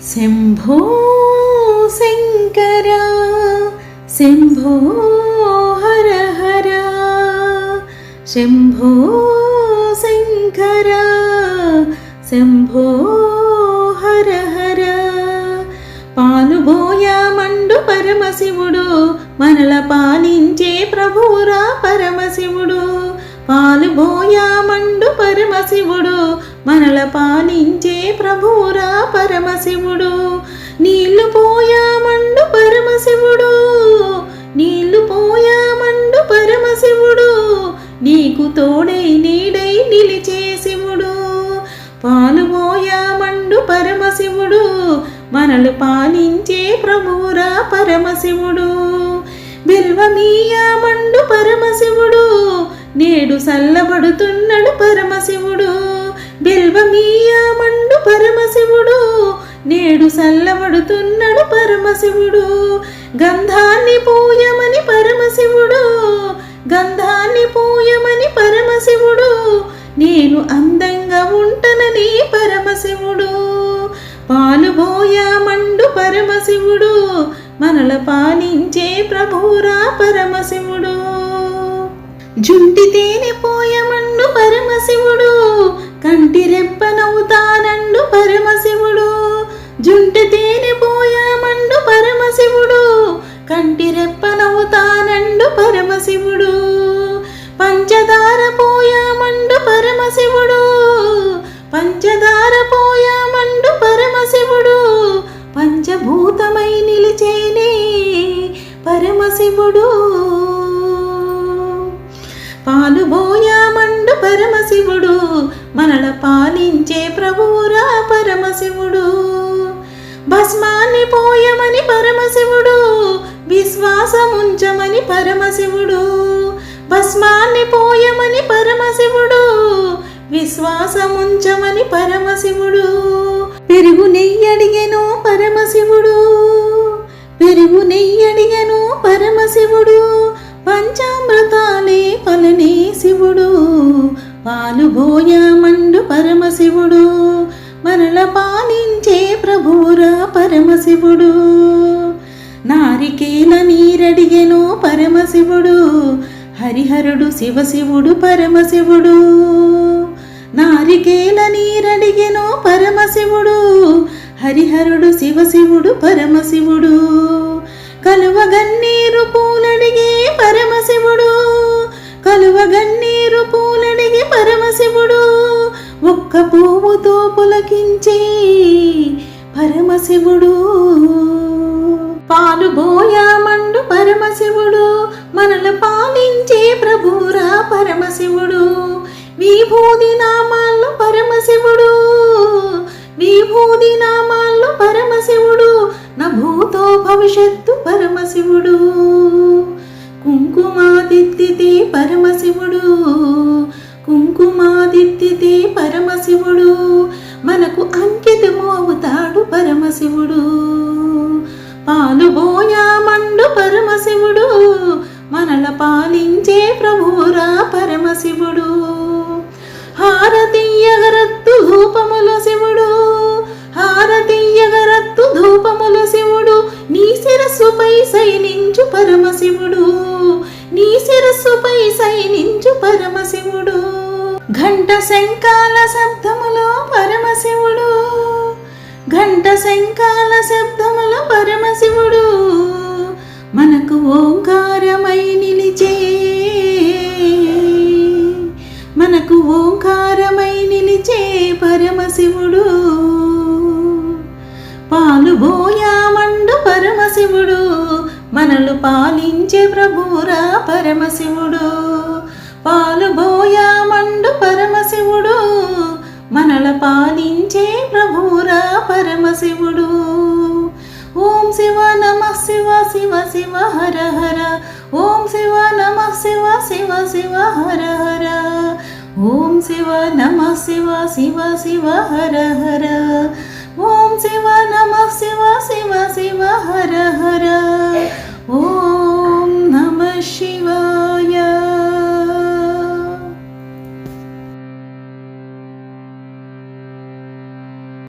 శంభో శంకర శంభో హర హర శంభో శంకర శంభో హర హర పాలుబోయామండు పరమశివుడు మనల పాలించే ప్రభువురా పరమశివుడు. పాలుబోయామండు పరమశివుడు మనల పాలించే ప్రభువురా పరమశివుడు. నీళ్ళు పోయామండు పరమశివుడు. నీళ్ళు పోయామండు పరమశివుడు. నీకు తోడై నీడై నిలిచే శివుడు. పాలుబోయామండు పరమశివుడు. మనలు పాలించే ప్రభువురా పరమశివుడు. బిల్వమీయామండు పరమశివుడు. నేడు సల్లబడుతున్నాడు పరమశివుడు. బిల్వమీయామండు పరమశివుడు నేడు సల్లబడుతున్నాడు పరమశివుడు. గంధాన్ని పూయమని పరమశివుడు గంధాన్ని పూయమని పరమశివుడు. నేను అందంగా ఉంటనని పరమశివుడు. పాలుబోయామండు పరమశివుడు మనల పాలించే ప్రభురా పరమశివుడు. జుంటి తేనె పోయమండు పరమశివుడు కంటి రెప్పనవుతానండు పరమశివుడు. జుంటి తేనె పోయామండు పరమశివుడు. కంటి రెప్పనవుతానండు పరమశివుడు. పంచదార పోయామండు పరమశివుడు. పంచదార పోయామండు పరమశివుడు. పంచభూతమై నిలిచేనే పరమశివుడు. పరమశివుడు మనల పాలించే ప్రభువురా పరమశివుడు. భస్మాన్ని పోయమని పరమశివుడు విశ్వాసముంచమని పరమశివుడు. భస్మాన్ని పోయమని పరమశివుడు విశ్వాసముంచమని పరమశివుడు. పెరుగు నెయ్యడిగెను పరమశివుడు. పెరుగు నెయ్యడిగెను పరమశివుడు. పంచామృతాలే పలనే శివుడు. పాలుబోయామండు పరమశివుడు మనల పాలించే ప్రభువురా పరమశివుడు. నారికేల నీరడిగెను పరమశివుడు హరిహరుడు శివశివుడు పరమశివుడు. నారికేల నీరడిగెను పరమశివుడు హరిహరుడు శివశివుడు పరమశివుడు. పువ్వుతో పులకించే పరమశివుడు. పాలు బోయామండు పరమశివుడు మనల పాలించే ప్రభురా పరమశివుడు. విభూది నామాల్లో పరమశివుడు విభూది నామాల్లో పరమశివుడు నా భూతో భవిష్యత్తు పరమశివుడు. కుంకుమాదిత్తితే పరమశివుడు కుంకుమాదిత్తితే పరమశివుడు. మనకు అంకితము అవుతాడు పరమశివుడు. పాలుబోయామండు పరమశివుడు. మనల పాలించే ప్రభువురా పరమశివుడు. హారతీయగరత్తు ధూపముల శివుడు. హారతీయగరత్తు ధూపముల శివుడు. నీ శిరస్సుపై సైనించు పరమశివుడు. నీ శిరస్సుపై సైనించు పరమశివుడు. ఘంట శంకాల శబ్దములో పరమశివుడు. ఘంట శంకాల శబ్దములో పరమశివుడు. మనకు ఓంకారమై నిలిచే. మనకు ఓంకారమై నిలిచే పరమశివుడు. పాలుబోయామండు పరమశివుడు. మనలు పాలించే ప్రభురా పరమశివుడు. పాలుబోయా పరమశివుడు మనల పాలించే ప్రభురా పరమశివుడు. ఓం శివ నమ శివ శివ శివ హర హర. ఓం శివ నమ శివ శివ శివ హర హర. ఓం శివ నమ శివ శివ శివ హర హర. ఓం శివ నమ శివ శివ శివ హర హర. ఓం